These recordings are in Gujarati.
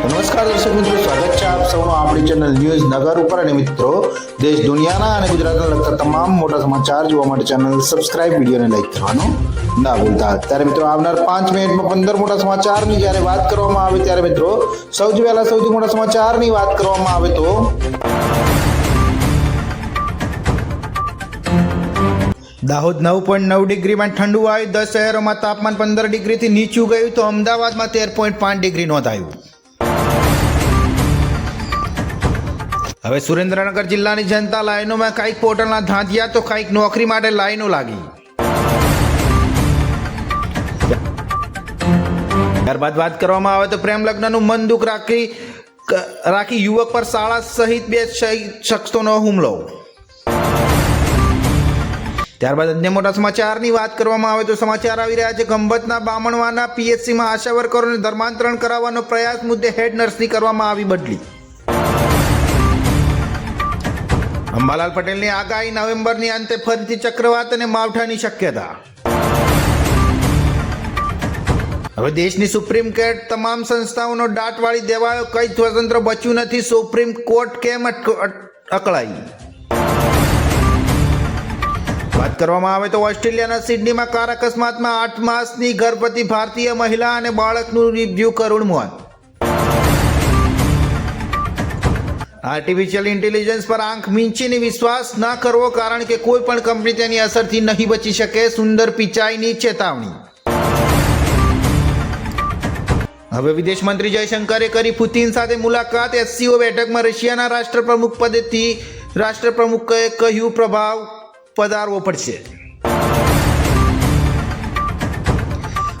નમસ્કાર દર્શક મિત્રો, સ્વાગત છે આપ સૌનું આપણી ચેનલ ન્યૂઝ નગર ઉપર. અને મિત્રો, દેશ દુનિયાના અને ગુજરાતના લગતા તમામ મોટા સમાચાર જોવા માટે ચેનલ સબસ્ક્રાઇબ વિડીયોને લાઈક કરવાનો ના ભૂલતા. ત્યારે મિત્રો, આવનાર પાંચ મિનિટમાં પંદર મોટા સમાચારની જ્યારે વાત કરવામાં આવે, ત્યારે મિત્રો, સૌથી પહેલા સૌથી મોટા સમાચારની વાત કરવામાં આવે તો દાહોદ નવ પોઈન્ટ નવ ડિગ્રીમાં ઠંડુ આવ્યું દસ શહેરોમાં તાપમાન પંદર ડિગ્રીથી નીચું ગયું તો અમદાવાદમાં તેર પોઈન્ટ પાંચ ડિગ્રી નોંધાયું. હવે સુરેન્દ્રનગર જિલ્લાની જનતા લાઈનોમાં કાંઈક પોર્ટલના ધાંધિયા તો કાંઈક નોકરી માટે લાઈનો લાગી. ત્યારબાદ વાત કરવામાં આવે તો પ્રેમ લગ્નનું મન દુઃખ રાખી રાખી યુવક પર શાળા સહિત બે શખ્સોનો હુમલો. ત્યારબાદ અન્ય મોટા સમાચારની વાત કરવામાં આવે તો સમાચાર આવી રહ્યા છે. ગંબતના, બામણવાના, પીએચસીમાં આશા વર્કરોને ધર્માંતરણ કરાવવાનો પ્રયાસ મુદ્દે હેડ નર્સની કરવામાં આવી બદલી. અંબાલાલ પટેલની આગાહી નવેમ્બરની અંતે ફરીથી ચક્રવાત અને માવઠાની શક્યતા. હવે દેશની સુપ્રીમ કોર્ટ તમામ સંસ્થાઓનો દાટ વાળી દેવાયો કઈ સ્વતંત્ર બચ્યું નથી, સુપ્રીમ કોર્ટ કેમ અકળાઈ વાત કરવામાં આવે તો ઓસ્ટ્રેલિયાના સિડનીમાં કાર અકસ્માતમાં આઠ માસની ગર્ભવતી ભારતીય મહિલા અને બાળકનું મૃત્યુ કરુણ મોત. આર્ટિફિશિયલ ઇન્ટેલિજન્સ પર આંખ મીંચીને વિશ્વાસ ના કરવો કારણ કે કોઈ પણ કંપની તેની અસરથી નહીં બચી શકે, સુંદર પિચાઈની ચેતવણી. હવે વિદેશ મંત્રી જયશંકરે કરી પુતિન સાથે મુલાકાત. એસસીઓ બેઠકમાં રશિયાના રાષ્ટ્રપ્રમુખ પદેથી રાષ્ટ્રપ્રમુખે કહ્યું, પ્રભાવ પધારવો પડશે.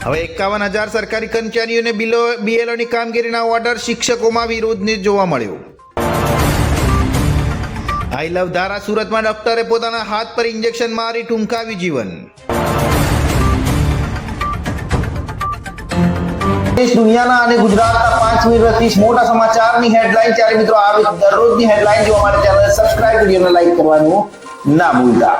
હવે એકાવન હજાર સરકારી કર્મચારીઓને બિલો બીએલઓની કામગીરીના ઓર્ડર શિક્ષકોમાં વિરોધને જોવા મળ્યો. આઈ લવ ધારા સુરતમાં ડોક્ટરે પોતાના હાથ પર ઇન્જેક્શન મારી ટૂંકાવી જીવન. દુનિયાના અને ગુજરાતના પાંચ મિનિટ મોટા સમાચારની હેડલાઇન ચારે મિત્રો આવી દરરોજની હેડલાઇન જોવા માટે ચેનલ સબસ્ક્રાઇબ વિડીયોને લાઈક કરવાનું ના ભૂલતા.